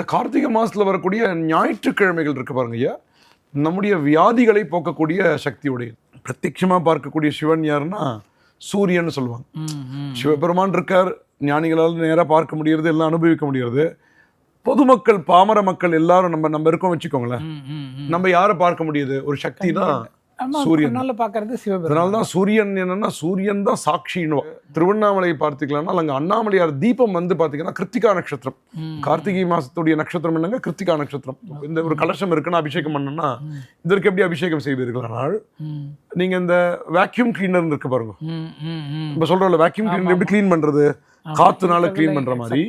இந்த கார்த்திகை மாசத்துல வரக்கூடிய ஞாயிற்றுக்கிழமைகள் இருக்கு பாருங்க ஐயா. நம்முடைய வியாதிகளை போக்கக்கூடிய சக்தியுடைய பிரத்யட்சமா பார்க்கக்கூடிய சிவன் யாருன்னா சூரியன் சொல்லுவாங்க. சிவபெருமான் இருக்கார். ஞானிகளால் நேரா பார்க்க முடியறது எல்லாம் அனுபவிக்க முடியறது. பொதுமக்கள் பாமர மக்கள் எல்லாரும் நம்ம நம்ம இருக்கோம் வச்சுக்கோங்களேன். நம்ம யாரை பார்க்க முடியுது? ஒரு சக்தி தான் சூரியன். பாக்குறது சிவபெருமான். அதனால தான் சூரியன் என்னன்னா சூரியன் தான் சாட்சின்னு திருவண்ணாமலை பார்த்துக்கலாம்னா அங்க அண்ணாமலையார் தீபம் வந்து பாத்தீங்கன்னா கிருத்திகா நட்சத்திரம். கார்த்திகை மாசத்துடைய நட்சத்திரம் என்னங்க? கிருத்திகா நட்சத்திரம். இந்த ஒரு கலசம் இருக்குன்னா அபிஷேகம் பண்ணணும்னா இதற்கு எப்படி அபிஷேகம் செய்வீர்களானால் ம், நீங்க இந்த வேக்யூம் கிளீனர் இருக்கு பாருங்க. நம்ம சொல்றோம்ல வேக்யூம் கிளீனர் எப்படி க்ளீன் பண்றது? காத்துனால க்ளீன் பண்ற மாதிரி.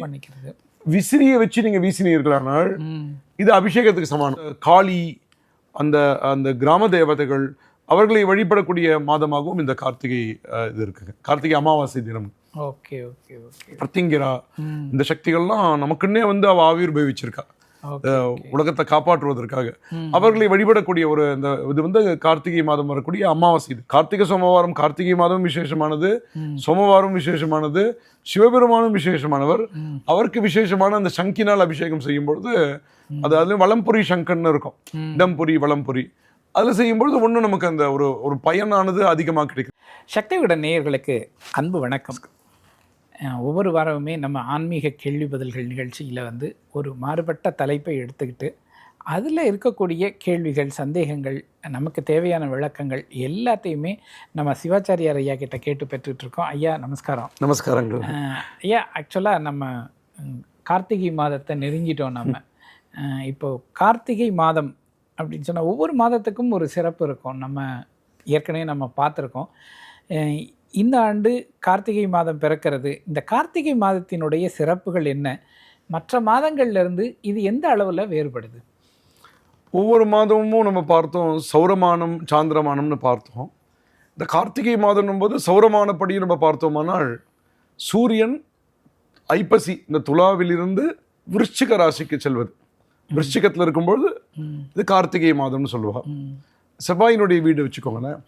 விசிறியை வச்சு நீங்க வீசினீர்களானால் இது அபிஷேகத்துக்கு சமானம் காளி அந்த அந்த கிராம தேவதைகள் அவர்களை வழிபடக்கூடிய மாதமாகவும் இந்த கார்த்திகை இது இருக்குங்க கார்த்திகை அமாவாசை தினம். Okay okay okay. பிரத்திங்கிரா இந்த சக்திகள்லாம் நமக்குன்னே வந்து அவ ஆவிர்பவிச்சிருக்கா உலகத்தை காப்பாற்றுவதற்காக. அவர்களை வழிபடக்கூடிய ஒரு இந்த இது வந்து கார்த்திகை மாதம் வரக்கூடிய அமாவாசை இது. கார்த்திகை சோமவாரம் கார்த்திகை மாதம் விசேஷமானது. சோமவாரம் விசேஷமானது. சிவபெருமானும் விசேஷமானவர். அவருக்கு விசேஷமான அந்த சங்கினால் அபிஷேகம் செய்யும் பொழுது அது அதுல வளம்புரி சங்கன்னு இருக்கும். இடம்புரி வளம்புரி. அதில் செய்யும்பொழுது ஒன்றும் நமக்கு அந்த ஒரு ஒரு பயனானது அதிகமாக கிடைக்கும் சக்தி விட நேயர்களுக்கு அன்பு வணக்கம். ஒவ்வொரு வாரமுமே நம்ம ஆன்மீக கேள்வி பதில்கள் நிகழ்ச்சியில் வந்து ஒரு மாறுபட்ட தலைப்பை எடுத்துக்கிட்டு அதில் இருக்கக்கூடிய கேள்விகள் சந்தேகங்கள் நமக்கு தேவையான விளக்கங்கள் எல்லாத்தையுமே நம்ம சிவாச்சாரியார் ஐயா கிட்ட கேட்டு பெற்றுட்டு இருக்கோம் ஐயா நமஸ்காரம். நமஸ்காரங்கள். ஐயா ஆக்சுவலாக நம்ம கார்த்திகை மாதத்தை நெருங்கிட்டோம் நம்ம. இப்போ கார்த்திகை மாதம் அப்படின்னு சொன்னால் ஒவ்வொரு மாதத்துக்கும் ஒரு சிறப்பு இருக்கும். நம்ம ஏற்கனவே நம்ம பார்த்துருக்கோம். இந்த ஆண்டு கார்த்திகை மாதம் பிறக்கிறது. இந்த கார்த்திகை மாதத்தினுடைய சிறப்புகள் என்ன? மற்ற மாதங்கள்லேருந்து இது எந்த அளவில் வேறுபடுது? ஒவ்வொரு மாதமும் நம்ம பார்த்தோம் சௌரமானம் சாந்திரமானம்னு பார்த்தோம். இந்த கார்த்திகை மாதம் போது சௌரமானப்படி நம்ம பார்த்தோமானால் சூரியன் ஐப்பசி இந்த துலாவிலிருந்து விருச்சிக ராசிக்கு செல்வது. விருச்சிகத்தில் இருக்கும்பொழுது இது கார்த்திகை மாதம்னு சொல்லுவா. ம், செவ்வாயினுடைய வீடு வச்சுக்கோங்களேன்.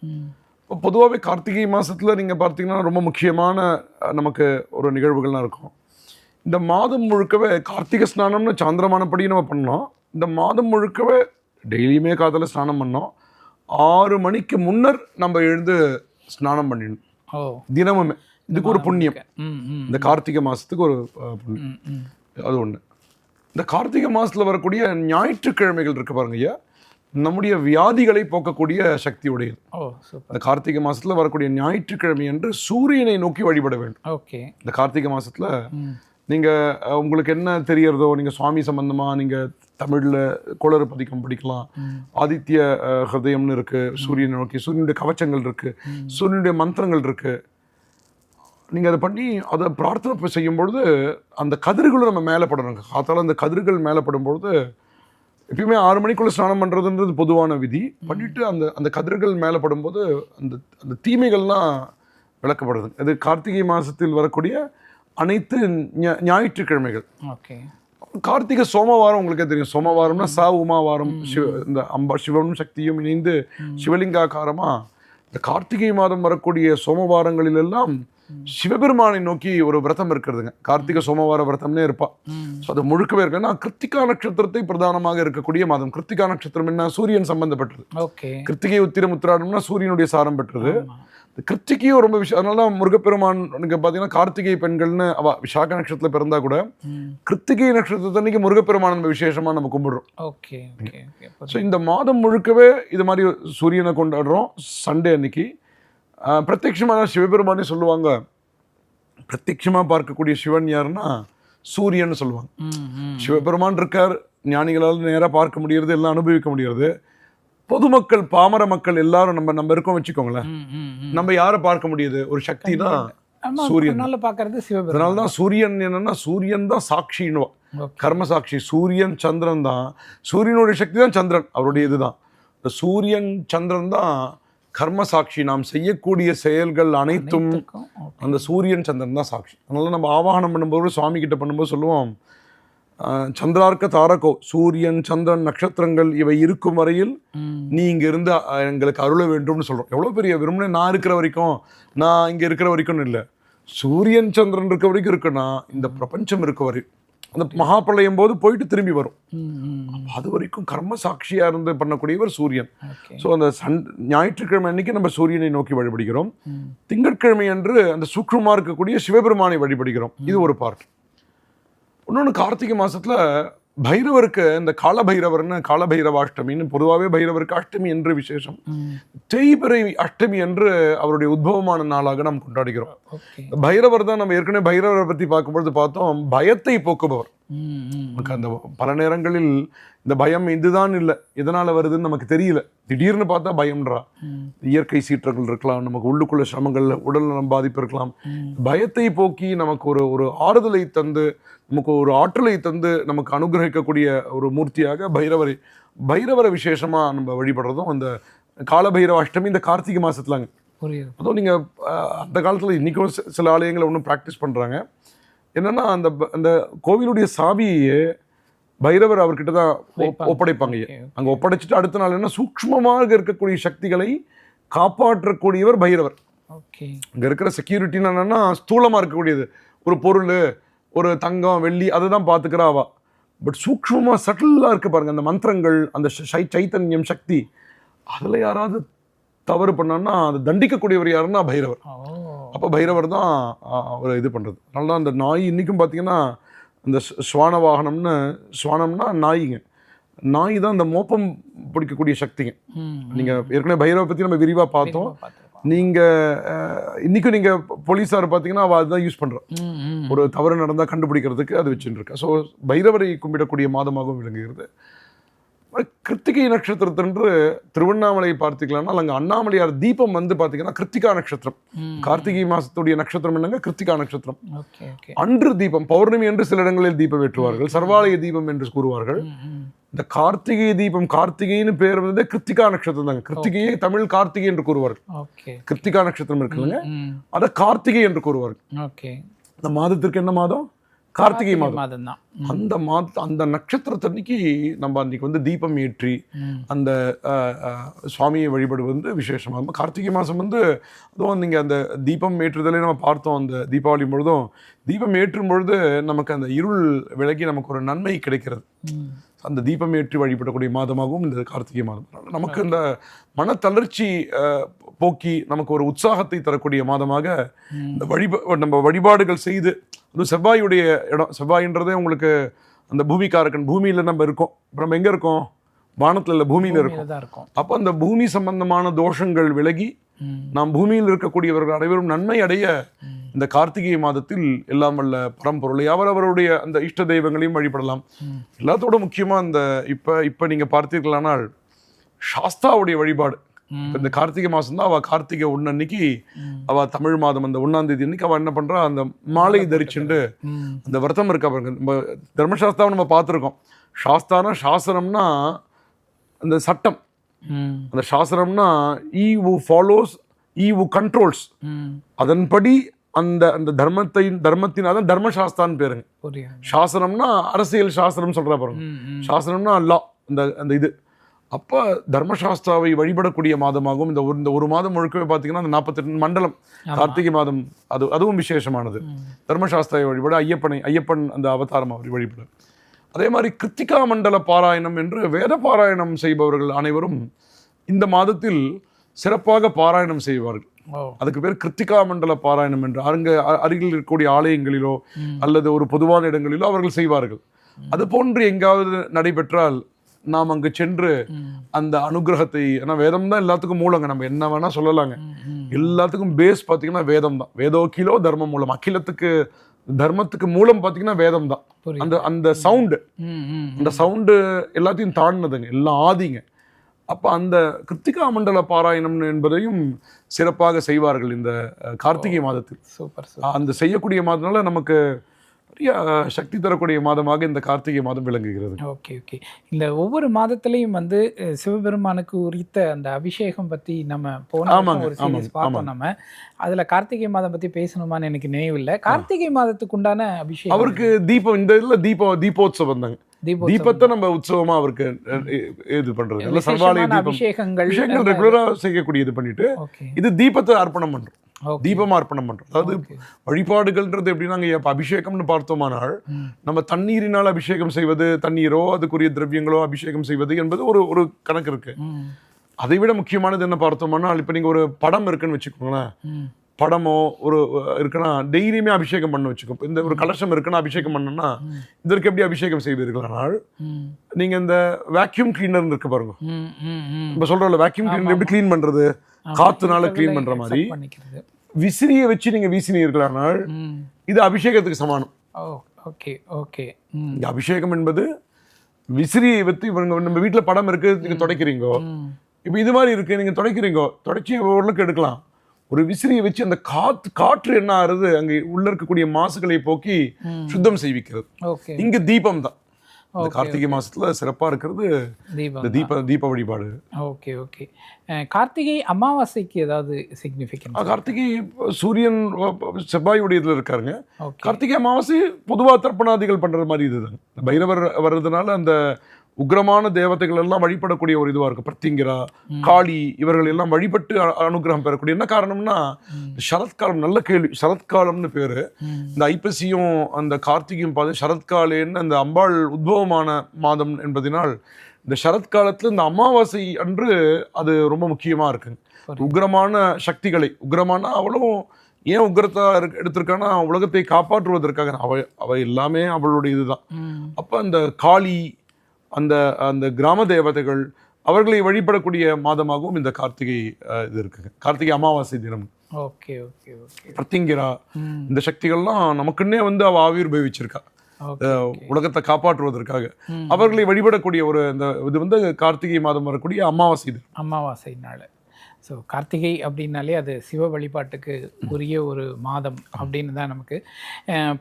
இப்போ பொதுவாகவே கார்த்திகை மாதத்தில் நீங்கள் பார்த்தீங்கன்னா ரொம்ப முக்கியமான நமக்கு ஒரு நிகழ்வுகள்லாம் இருக்கும். இந்த மாதம் முழுக்கவே கார்த்திகை ஸ்நானம்னு சாந்திரமானப்படி நம்ம பண்ணோம். இந்த மாதம் முழுக்கவே டெய்லியுமே காதல ஸ்நானம் பண்ணோம். ஆறு மணிக்கு முன்னர் நம்ம எழுந்து ஸ்நானம் பண்ணிடணும் தினமுமே. இதுக்கு ஒரு புண்ணியம். இந்த கார்த்திகை மாதத்துக்கு ஒரு புண்ணியம். அது ஒன்று இந்த கார்த்திகை மாதத்தில் வரக்கூடிய ஞாயிற்றுக்கிழமைகள் இருக்கு பாருங்க ஐயா. நம்முடைய வியாதிகளை போக்கக்கூடிய சக்தி உடையது. இந்த கார்த்திகை மாசத்துல வரக்கூடிய ஞாயிற்றுக்கிழமை என்று சூரியனை நோக்கி வழிபட வேண்டும். ஓகே. இந்த கார்த்திகை மாசத்துல ம். நீங்க அஹ், உங்களுக்கு என்ன தெரியறதோ நீங்க சுவாமி சம்பந்தமா நீங்க தமிழ்ல குளறு பதிக்கம் படிக்கலாம். ஆதித்ய ஹிருதயம்னு இருக்கு. சூரியனை நோக்கி சூரியனுடைய கவச்சங்கள் இருக்கு. சூரியனுடைய மந்திரங்கள் இருக்கு. நீங்க அதை பண்ணி அதை பிரார்த்தனை போய் செய்யும் பொழுது அந்த கதிர்களும் நம்ம மேலே படணும் காத்தால அந்த கதிர்கள் மேலே படும்பொழுது எப்பயுமே ஆறு மணிக்குள்ள ஸ்நானம் பண்றதுன்றது பொதுவான விதி. பண்ணிட்டு அந்த அந்த கதிர்கள் மேலே படும்போது அந்த அந்த தீமைகள்லாம் விளக்கப்படுது. அது கார்த்திகை மாசத்தில் வரக்கூடிய அனைத்து ஞாயிற்றுக்கிழமைகள். ஓகே. கார்த்திகை சோமவாரம் உங்களுக்கே தெரியும். சோமவாரம்னா சா உமாவாரம் சிவ இந்த அம்பா சிவனும் சக்தியும் இணைந்து சிவலிங்காகாரமா இந்த கார்த்திகை மாதம் வரக்கூடிய சோமவாரங்களில் எல்லாம் சிவபெருமானை நோக்கி ஒரு விரதம் இருக்கிறதுங்க. கார்த்திகை சோமவார விரதம்னே இருப்பா. ஸோ அது முழுக்கவே இருக்கு. ஏன்னா கிருத்திகா நட்சத்திரத்தை பிரதானமாக இருக்கக்கூடிய மாதம். கிருத்திகா நட்சத்திரம் என்ன? சூரியன் சம்பந்தப்பட்டது. கிருத்திகை உத்திரம் உத்திராடம்னா சூரியனுடைய சாரம் பெற்றது. கிருத்திகையும் ரொம்ப விஷயம் அதனால தான் முருகப்பெருமான் நீங்க பார்த்தீங்கன்னா கார்த்திகை பெண்கள்னு அவ விசாக நட்சத்திரத்தில் பிறந்தா கூட கிருத்திகை நட்சத்திரத்தன்னைக்கு முருகப்பெருமான் நம்ம விசேஷமா நம்ம கும்பிடுறோம். ஓகே ஸோ இந்த மாதம் முழுக்கவே இது மாதிரி சூரியனை கொண்டாடுறோம். சண்டே அன்னைக்கு. பிரத்யட்சமான சிவபெருமானே சொல்லுவாங்க. பிரத்யட்சமா பார்க்கக்கூடிய சிவன் யாருன்னா சூரியன்னு சொல்லுவாங்க. சிவபெருமான் இருக்கார் ஞானிகளால் நேரா பார்க்க முடியறது எல்லாம் அனுபவிக்க முடியறது. பொதுமக்கள் பாமர மக்கள் எல்லாரும் நம்ம நம்ம இருக்கோம் வச்சுக்கோங்களேன். நம்ம யாரை பார்க்க முடியுது? ஒரு சக்தி தான் ஆமா சூரியன். பாக்குறது சிவபெருமான். அதனால தான் சூரியன் என்னன்னா சூரியன் தான் சாட்சின்னுவா. ஓகே. கர்ம சாட்சி. சூரியன் சந்திரன் தான். சூரியனுடைய சக்தி தான் சந்திரன் அவருடைய இதுதான் சூரியன் சந்திரன் தான் கர்ம சாட்சி நாம் செய்யக்கூடிய செயல்கள் அனைத்தும். அந்த சூரியன் சந்திரன் தான் சாட்சி. அதனால நம்ம ஆவாகனம் பண்ணும்போது சுவாமி கிட்ட பண்ணும்போது சொல்லுவோம் சந்திரார்க்க தாரகோ சூரியன் சந்திரன் நட்சத்திரங்கள் இவை இருக்கும் வரையில் நீ இங்க இருந்து எங்களுக்கு அருள வேண்டும்னு சொல்றோம். எவ்வளவு பெரிய விரும்பின நான் இருக்கிற வரைக்கும் நான் இங்க இருக்கிற வரைக்கும் இல்லை. சூரியன் சந்திரன் இருக்க வரைக்கும் இருக்குன்னா இந்த பிரபஞ்சம் இருக்க வரை அந்த மகாபிரளயம் போது போயிட்டு திரும்பி வரும். அது வரைக்கும் கர்ம சாட்சியா இருந்து பண்ணக்கூடியவர் சூரியன். ஸோ அந்த சன் ஞாயிற்றுக்கிழமை அன்னைக்கு நம்ம சூரியனை நோக்கி வழிபடுகிறோம். திங்கட்கிழமை அன்று அந்த சூக்ஷ்மமா இருக்கக்கூடிய சிவபெருமானை வழிபடுகிறோம். இது ஒரு பார்ட். இன்னொன்று கார்த்திகை மாசத்துல பைரவருக்கு இந்த காலபைரவர்னு காலபைரவ அஷ்டமின்னு பொதுவாகவே பைரவருக்கு அஷ்டமி என்று விசேஷம். தேய்பிறை அஷ்டமி என்று அவருடைய உத்பவமான நாளாக நாம் கொண்டாடுகிறோம் பைரவர் தான் நம்ம ஏற்கனவே பைரவரை பற்றி பார்க்கும்பொழுது பார்த்தோம் பயத்தை போக்குபவர். நமக்கு அந்த பல நேரங்களில் இந்த பயம் இதுதான் இல்லை. எதனால வருதுன்னு நமக்கு தெரியல. திடீர்னு பார்த்தா பயம்ன்றா. இயற்கை சீற்றங்கள் இருக்கலாம் நமக்கு உள்ளுக்குள்ள சிரமங்கள் உடல் நலம் பாதிப்பு இருக்கலாம். பயத்தை போக்கி நமக்கு ஒரு ஒரு ஆறுதலை தந்து நமக்கு ஒரு ஆற்றலை தந்து நமக்கு அனுகிரகிக்கக்கூடிய ஒரு மூர்த்தியாக பைரவரை பைரவரை விசேஷமா நம்ம வழிபடுறதும் அந்த காலபைரவ அஷ்டமி இந்த கார்த்திகை மாசத்துலங்க. புரியுது. அதுவும் நீங்கள் அந்த காலத்தில் இன்றைக்கும் சில ஆலயங்களை ஒன்றும் ப்ராக்டிஸ் பண்ணுறாங்க என்னன்னா அந்த அந்த கோவிலுடைய சாவியை பைரவர் அவர்கிட்ட தான். ஒப்படைப்பாங்க. அங்கே ஒப்படைச்சிட்டு அடுத்த நாள் என்ன சூக்ஷ்மமாக இருக்கக்கூடிய சக்திகளை காப்பாற்றக்கூடியவர் பைரவர். இங்கே இருக்கிற செக்யூரிட்டின்னு என்னன்னா ஸ்தூலமாக இருக்கக்கூடியது. ஒரு பொருள் ஒரு தங்கம் வெள்ளி அதை தான் பார்த்துக்கிறா அவ. பட் சூக்ஷ்மமாக சட்டிலாக இருக்கு பாருங்க அந்த மந்திரங்கள் அந்த ச- சைத்தன்யம் சக்தி. அதில் யாராவது தவறு பண்ணான்னா அது தண்டிக்கக்கூடியவர் யாருன்னா பைரவர். அப்போ பைரவர் தான் அவர் இது பண்ணுறது அதனால அந்த நாய் இன்றைக்கும் பார்த்தீங்கன்னா அந்த ஸ்வான வாகனம்னு ஸ்வானம்னா நாய்ங்க. நாய் தான் அந்த மோப்பம் பிடிக்கக்கூடிய சக்திங்க. நீங்கள் ஏற்கனவே பைரவை பற்றி நம்ம விரிவாக பார்த்தோம். நீங்கள் இன்றைக்கும் நீங்கள் போலீஸார் பார்த்தீங்கன்னா அவள் அதுதான் யூஸ் பண்ணுறோம். ஒரு தவறு நடந்தால் கண்டுபிடிக்கிறதுக்கு அது வச்சுட்டு இருக்கா. ஸோ பைரவரை கும்பிடக்கூடிய மாதமாகவும் விளங்குகிறது. கிருத்திகை நட்சத்திரத்தன்று திருவண்ணாமலை பார்த்தீங்களானால் அங்கே அண்ணாமலையார் தீபம் வந்து பார்த்தீங்கன்னா கிருத்திகா நட்சத்திரம். கார்த்திகை மாசத்துடைய நட்சத்திரம் என்னங்க? கிருத்திகா நட்சத்திரம். அன்று தீபம் பௌர்ணமி என்று சில இடங்களில் தீபம் ஏற்றுவார்கள். சர்வாலய தீபம் என்று கூறுவார்கள். இந்த கார்த்திகை தீபம் கார்த்திகைன்னு பேர் வந்து கிருத்திகா நட்சத்திரம் தாங்க. கிருத்திகையை தமிழ் கார்த்திகை என்று கூறுவார்கள். கிருத்திகா நட்சத்திரம் இருக்குல்ல ம். அதை கார்த்திகை என்று கூறுவார்கள். இந்த மாதத்திற்கு என்ன மாதம்? கார்த்திகை மாதம். தான் அந்த மாத அந்த நட்சத்திரத்தன்னைக்கு நம்ம அன்னைக்கு வந்து தீபம் ஏற்றி. அந்த சுவாமியை வழிபடுவது வந்து விசேஷமாக கார்த்திகை மாதம் வந்து அதுவும் நீங்கள் அந்த தீபம் ஏற்றுதலே நம்ம பார்த்தோம் அந்த தீபாவளி பொழுதும். தீபம் ஏற்றும் பொழுது நமக்கு அந்த இருள் விலகி நமக்கு ஒரு நன்மை கிடைக்கிறது. அந்த தீபம் ஏற்றி வழிபடக்கூடிய மாதமாகவும் இந்த கார்த்திகை மாதம். நமக்கு இந்த மனத்தளர்ச்சி அஹ், போக்கி நமக்கு ஒரு உற்சாகத்தை தரக்கூடிய மாதமாக. இந்த வழிப நம்ம வழிபாடுகள் செய்து அது செவ்வாயுடைய இடம் செவ்வாயின்றதே உங்களுக்கு அந்த பூமிக்காரக்கன் பூமியில் நம்ம இருக்கோம் இப்போ நம்ம எங்கே இருக்கோம் வானத்தில் இல்லை பூமியில் இருக்கோம் அப்போ அந்த பூமி சம்பந்தமான தோஷங்கள் விலகி. நாம் பூமியில் இருக்கக்கூடியவர்கள் அனைவரும் நன்மை அடைய. இந்த கார்த்திகை மாதத்தில் எல்லாம் வல்ல பரம்பொருளை அவரவருடைய அந்த இஷ்ட தெய்வங்களையும் வழிபடலாம். எல்லாத்தோட முக்கியமாக இந்த இப்போ இப்போ நீங்கள் பார்த்தீர்களானால் சாஸ்தாவுடைய வழிபாடு இந்த கார்த்திகை மாதம் தான் அவள் கார்த்திகை ஒன்று அன்னைக்கு. அவள் தமிழ் மாதம் அந்த ஒன்றாம் தேதி அன்னைக்கு அவள் என்ன பண்ணுறா அந்த மாலை தரிச்சுண்டு. அந்த விரதம் இருக்கா பாருங்க. நம்ம தர்மசாஸ்தாவை நம்ம பார்த்துருக்கோம். சாஸ்தானா சாசனம்னா அந்த சட்டம். அந்த சாசனம்னா he who follows he who controls. அதன்படி அந்த அந்த தர்மத்தை தர்மத்தின் அதான் தர்மசாஸ்தான்னு பேருங்க. சாசனம்னா அரசியல் சாஸ்திரம் சொல்கிறா பாருங்க. சாசனம்னா லா அந்த அந்த இது. அப்போ தர்மசாஸ்திராவை வழிபடக்கூடிய மாதமாகவும் இந்த ஒரு இந்த ஒரு மாதம் முழுக்கவே பார்த்தீங்கன்னா அந்த நாற்பத்தெட்டு மண்டலம். கார்த்திகை மாதம் அது அதுவும் விசேஷமானது. தர்மசாஸ்திராவை வழிபட ஐயப்பனை ஐயப்பன் அந்த அவதாரம் அவர் வழிபட அதே மாதிரி கிருத்திகா மண்டல பாராயணம் என்று வேத பாராயணம் செய்பவர்கள் அனைவரும் இந்த மாதத்தில் சிறப்பாக பாராயணம் செய்வார்கள். அதுக்கு பேர் கிருத்திகா மண்டல பாராயணம் என்று. அருங்க அருகில் இருக்கக்கூடிய ஆலயங்களிலோ. அல்லது ஒரு பொதுவான இடங்களிலோ அவர்கள் செய்வார்கள். அது போன்று எங்காவது நடைபெற்றால் நாம் அங்கு சென்று. அந்த அனுகிரகத்தை ஏன்னா வேதம் தான் எல்லாத்துக்கும் மூலங்க நம்ம என்ன வேணா சொல்லலாங்க. எல்லாத்துக்கும் பேஸ் பார்த்தீங்கன்னா வேதம் தான். வேதோக்கிலோ தர்ம மூலம். அகிலத்துக்கு தர்மத்துக்கு மூலம் பார்த்தீங்கன்னா வேதம் தான். அந்த அந்த சவுண்டு. அந்த சவுண்டு எல்லாத்தையும் தாண்டினதுங்க. எல்லாம் ஆதிங்க. அப்போ அந்த கிருத்திகா மண்டல பாராயணம் என்பதையும் சிறப்பாக செய்வார்கள் இந்த கார்த்திகை மாதத்தில். சூப்பர் அந்த செய்யக்கூடிய மாதனால நமக்கு அஹ், சக்தி தரக்கூடிய மாதமாக இந்த கார்த்திகை மாதம் விளங்குகிறது. Okay okay. இந்த ஒவ்வொரு மாதத்துலயும் வந்து சிவபெருமானுக்கு உரித்த அந்த அபிஷேகம் பத்தி நம்ம போன ஒரு ஆமாங்க, பார்த்தோம் நம்ம. அதுல கார்த்திகை மாதம் பத்தி பேசணுமான்னு எனக்கு நினைவில்லை. கார்த்திகை மாதத்துக்கு உண்டான அபிஷேகம் அவருக்கு தீபம் இந்த இதுல தீபம் தீபோத்சவம் தாங்க. தீபத்தை நம்ம உற்சவமா அவருக்கு இது பண்றது. சர்வாலய தீபம். அபிஷேகங்கள் ரெகுலரா செய்யக்கூடிய இது பண்ணிட்டு இது தீபத்தை அர்ப்பணம் பண்றோம். தீபமா அர்ப்பணம் பண்றோம். அதாவது. வழிபாடுகள்ன்றது எப்படின்னா இப்ப அபிஷேகம்னு பார்த்தோமானால். நம்ம தண்ணீரினால் அபிஷேகம் செய்வது தண்ணீரோ அதுக்குரிய திரவியங்களோ அபிஷேகம் செய்வது என்பது ஒரு ஒரு கணக்கு இருக்கு. ம். அதை விட முக்கியமானது என்ன பார்த்தோம்னா இப்போ நீங்க ஒரு படம் இருக்குன்னு வச்சுக்கோங்களேன். படமோ ஒரு இருக்குன்னா டெய்லியுமே அபிஷேகம் பண்ண வச்சுக்கோ. இந்த ஒரு கலசம் இருக்குன்னா அபிஷேகம் பண்ணணும்னா இதற்கு எப்படி அபிஷேகம் செய்வீர்களானால் நீங்க இந்த வேக்யூம் கிளீனர் இருக்கு பாருங்க. இப்போ சொல்றோம்ல வேக்யூம் கிளீனர் எப்படி க்ளீன் பண்றது? காத்துனால க்ளீன் பண்ற மாதிரி. விசிறியை வச்சு நீங்க வீசினீர்களானால் ம். இது அபிஷேகத்துக்கு சமானம். Okay okay. இந்த அபிஷேகம் என்பது விசிறியை வைத்து இவங்க நம்ம வீட்ல படம் இருக்கு நீங்க துடைக்கிறீங்க. இப்போ இது மாதிரி இருக்கு நீங்க துடைக்கிறீங்க துடைச்சி ஓரளவுக்கு எடுக்கலாம். ஒரு விசிறியை வச்சு அந்த காத்து காற்று என்ன ஆறுது? அங்கே உள்ள இருக்கக்கூடிய மாசுகளை போக்கி. சுத்தம் செய்விக்கிறது. இங்க தீபம் தான். இந்த கார்த்திகை மாசத்துல சிறப்பா இருக்கிறது இந்த தீப தீப வழிபாடு. Okay okay. கார்த்திகை அமாவாசைக்கு ஏதாவது ஆ, சிக்னிஃபிகன்ஸ் கார்த்திகை சூரியன் செவ்வாயுடைய இதுல இருக்காருங்க. கார்த்திகை அமாவாசை பொதுவா தர்ப்பணாதிகள் பண்ற மாதிரி இதுதான் பைரவர் வர்றதுனால அந்த உக்ரமான தேவதைகள் எல்லாம் வழிபடக்கூடிய ஒரு இதுவா இருக்கும். பிரத்திங்கிரா காளி இவர்கள் எல்லாம் வழிபட்டு அனுகிரகம் பெறக்கூடிய என்ன காரணம்னா சரத்காலம் நல்ல கேள்வி. சரத்காலம்னு பேரு. இந்த ஐப்பசியும் அந்த கார்த்திகையும் பார்த்து சரத்காலேன்னு அந்த அம்பாள் உத்பவமான மாதம் என்பதனால் இந்த சரத்காலத்துல இந்த அமாவாசை அன்று அது ரொம்ப முக்கியமா இருக்குங்க. உக்ரமான சக்திகளை உக்ரமான அவளும் ஏன் உக்ரத்தா இருக்கு- எடுத்திருக்கான்னா உலகத்தை காப்பாற்றுவதற்காக. அவ அவ எல்லாமே அவளுடைய இதுதான். அப்ப அந்த காளி அந்த அந்த கிராம தேவதைகள் அவர்களை வழிபடக்கூடிய மாதமாகவும் இந்த கார்த்திகை இது இருக்குங்க கார்த்திகை அமாவாசை தினம். Okay okay okay. பிரத்திங்கிரா. இந்த சக்திகள்லாம் நமக்குன்னே வந்து அவ ஆவிர்பவிச்சிருக்கா உலகத்தை காப்பாற்றுவதற்காக. அவர்களை வழிபடக்கூடிய ஒரு இந்த இது வந்து கார்த்திகை மாதம் வரக்கூடிய அமாவாசை இது அமாவாசை நாள். ஸோ கார்த்திகை அப்படின்னாலே அது சிவ வழிபாட்டுக்கு உரிய ஒரு மாதம் அப்படின்னு தான் நமக்கு.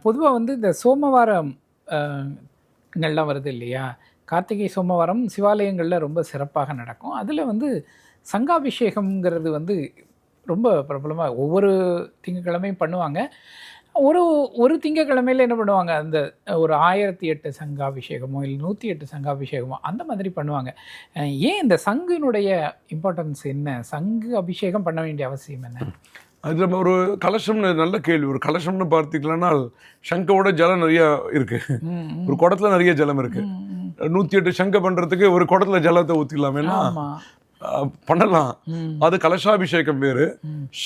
பொதுவாக வந்து இந்த சோமவாரம் ங்கள்லாம் வருது இல்லையா? கார்த்திகை சோமவாரம் சிவாலயங்களில் ரொம்ப சிறப்பாக நடக்கும். அதில் வந்து சங்காபிஷேகம்ங்கிறது வந்து ரொம்ப பிரபலமாக ஒவ்வொரு திங்கக்கிழமையும் பண்ணுவாங்க. ஒரு ஒரு திங்கக்கிழமையில் என்ன பண்ணுவாங்க? அந்த ஒரு ஆயிரத்தி எட்டு சங்காபிஷேகமோ இல்லை நூற்றி எட்டு சங்காபிஷேகமோ அந்த மாதிரி பண்ணுவாங்க. ஏன் இந்த சங்கினுடைய இம்பார்ட்டன்ஸ் என்ன? சங்கு அபிஷேகம் பண்ண வேண்டிய அவசியம் என்ன? அது நம்ம ஒரு கலசம்னு நல்ல கேள்வி. ஒரு கலசம்னு பார்த்தீங்கன்னா சங்கோட ஜலம் நிறைய இருக்கு. ம், ம், ஒரு குடத்துல நிறைய ஜலம் இருக்கு. ம், ம். நூத்தி எட்டு சங்க பண்றதுக்கு ஒரு குடத்துல ஜலத்தை அஹ், பண்ணலாம். அது கலசாபிஷேகம் வேறு.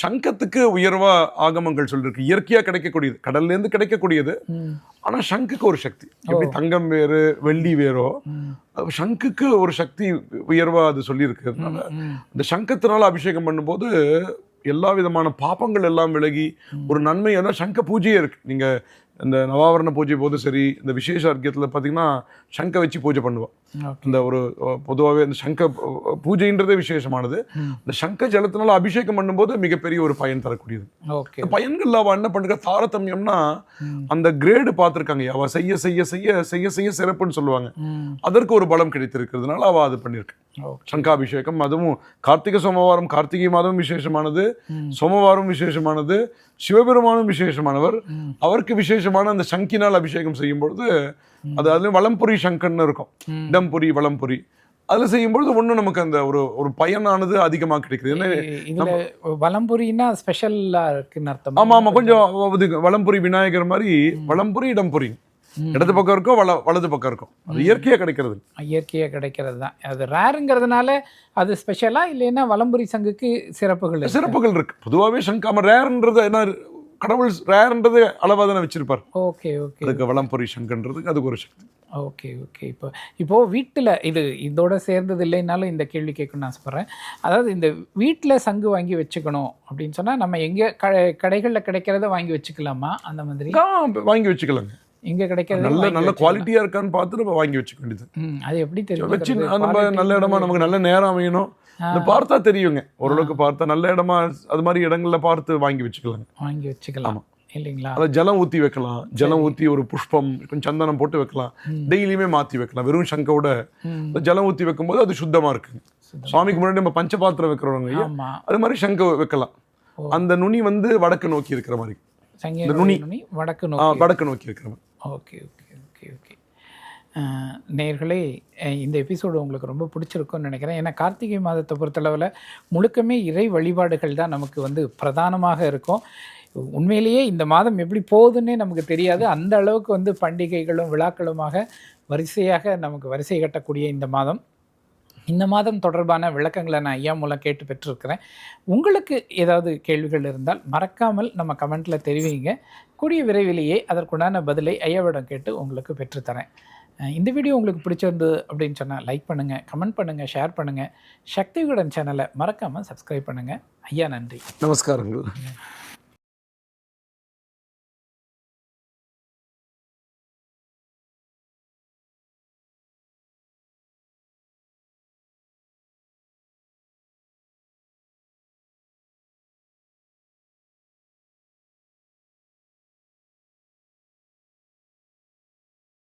சங்கத்துக்கு உயர்வா ஆகமங்கள் சொல்லிருக்கு. இயற்கையா கிடைக்கக்கூடியது. கடல்ல இருந்து கிடைக்கக்கூடியது ஆனா சங்குக்கு ஒரு சக்தி. எப்படி தங்கம் வேறு வெள்ளி வேறோ சங்குக்கு ஒரு சக்தி உயர்வா அது சொல்லியிருக்கு. இந்த சங்கத்தினால அபிஷேகம் பண்ணும்போது எல்லா விதமான பாப்பங்கள் எல்லாம் விலகி ஒரு நன்மை அதான் சங்க பூஜையே இருக்கு. நீங்க இந்த நவாவரண பூஜை போது சரி இந்த விசேஷ அர்க்கியத்தில் பார்த்தீங்கன்னா சங்க வச்சு பூஜை பண்ணுவோம் இந்த ஒரு பொதுவாகவே இந்த சங்க பூஜைன்றதே விசேஷமானது. இந்த சங்க ஜலத்தினால அபிஷேகம் பண்ணும்போது மிகப்பெரிய ஒரு பயன் தரக்கூடியது. ஓகே. பயன்கள் அவ என்ன பண்ணுற? தாரதமியம்னா அந்த கிரேடு பார்த்துருக்காங்க. அவ செய்ய செய்ய செய்ய செய்ய செய்ய சிறப்புன்னு சொல்லுவாங்க. அதற்கு ஒரு பலம் கிடைத்திருக்கிறதுனால அவ அது பண்ணியிருக்கு சங்காபிஷேகம் அதுவும் கார்த்திகை சோமவாரம் கார்த்திகை மாதம் விசேஷமானது. சோமவாரம் விசேஷமானது சிவபெருமானும் விசேஷமானவர். அவருக்கு விசேஷமான அந்த சங்கினால் அபிஷேகம் செய்யும் பொழுது அது அதுல வலம்புரி சங்கன்னு இருக்கும். இடம்புரி வலம்புரி அதில் செய்யும்பொழுது ஒன்றும் நமக்கு அந்த ஒரு ஒரு பயனானது அதிகமாக கிடைக்குது இதுல வலம்புரின்னா ஸ்பெஷல்லா இருக்குன்னு அர்த்தம் ஆமா ஆமா கொஞ்சம் வலம்புரி விநாயகர் மாதிரி வலம்புரி இடம்புரி. இடது பக்கம் இருக்கும் வல வலது பக்கம் இருக்கும். அது இயற்கையா கிடைக்கிறது. இயற்கையாக கிடைக்கிறது தான். அது ரேருங்கிறதுனால அது ஸ்பெஷலா இல்லைன்னா வலம்புரி சங்குக்கு சிறப்புகள். சிறப்புகள் இருக்கு. பொதுவாகவே சங்காம ரேர்ன்றது என்ன கடவுள் ரேர்ன்றது அளவாக தானே வச்சிருப்பார். Okay okay. அதுக்கு வலம்புரி சங்கன்றதுக்கு அதுக்கு ஒரு சக்தி. Okay okay. இப்போ இப்போ வீட்டில் இது இதோட சேர்ந்தது இல்லைனாலும் இந்த கேள்வி கேட்கணும்னு ஆசைப்பட்றேன். அதாவது இந்த வீட்டில் சங்கு வாங்கி வச்சுக்கணும் அப்படின்னு சொன்னால் நம்ம எங்கே க கடைகளில் கிடைக்கிறத வாங்கி வச்சுக்கலாமா? அந்த மாதிரி? வாங்கி வச்சுக்கலாங்க. இங்கே கிடைக்கிறது நல்ல நல்ல குவாலிட்டியா இருக்கான்னு பார்த்து நம்ம வாங்கி வச்சுக்க வேண்டியது. அது எப்படி தெரியும் வச்சு நம்ம நல்ல இடமா நமக்கு நல்ல நேரம் அமையணும். இந்த பார்த்தா தெரியுங்க. ஓரளவுக்கு பார்த்தா நல்ல இடமா அது மாதிரி இடங்கள்ல பார்த்து வாங்கி வச்சுக்கலாங்க. வாங்கி வச்சுக்கலாம். இல்லைங்களா? அதை ஜலம் ஊத்தி வைக்கலாம். ஜலம் ஊத்தி ஒரு புஷ்பம் கொஞ்சம் சந்தனம் போட்டு வைக்கலாம். டெய்லியுமே மாத்தி வைக்கலாம். வெறும் சங்கோட இந்த ஜலம் ஊத்தி வைக்கும்போது அது சுத்தமா இருக்குங்க. சுவாமிக்கு முன்னாடி நம்ம பஞ்சபாத்திரம் வைக்கிறவங்க அது மாதிரி சங்க வைக்கலாம். அந்த நுனி வந்து வடக்கு நோக்கி இருக்கிற மாதிரி. சங்கீத நுனி. வடக்கு நோக்கி. வடக்கு நோக்கி இருக்கிற மாதிரி. Okay okay okay okay. நேர்களே இந்த எபிசோடு உங்களுக்கு ரொம்ப பிடிச்சிருக்கும்னு நினைக்கிறேன். ஏன்னா கார்த்திகை மாதத்தை பொறுத்தளவில் முழுக்கமே இறை வழிபாடுகள் தான் நமக்கு வந்து பிரதானமாக இருக்கும். உண்மையிலேயே இந்த மாதம் எப்படி போகுதுன்னே நமக்கு தெரியாது. அந்த அளவுக்கு வந்து பண்டிகைகளும் விழாக்களுமாக வரிசையாக நமக்கு வரிசை கட்டக்கூடிய இந்த மாதம். இந்த மாதம் தொடர்பான விளக்கங்களை நான் ஐயா மூலம் கேட்டு பெற்றிருக்கிறேன். உங்களுக்கு ஏதாவது கேள்விகள் இருந்தால் மறக்காமல் நம்ம கமெண்ட்டில் தெரிவிங்க. கூடிய விரைவிலேயே அதற்குண்டான பதிலை ஐயாவிடம் கேட்டு உங்களுக்கு பெற்றுத்தரேன். இந்த வீடியோ உங்களுக்கு பிடிச்சிருந்தது அப்படின்னு சொன்னால் லைக் பண்ணுங்கள் கமெண்ட் பண்ணுங்கள் ஷேர் பண்ணுங்கள் சக்திவிகடன் சேனலை மறக்காமல் சப்ஸ்கிரைப் பண்ணுங்கள் ஐயா நன்றி. நமஸ்காரங்கள்.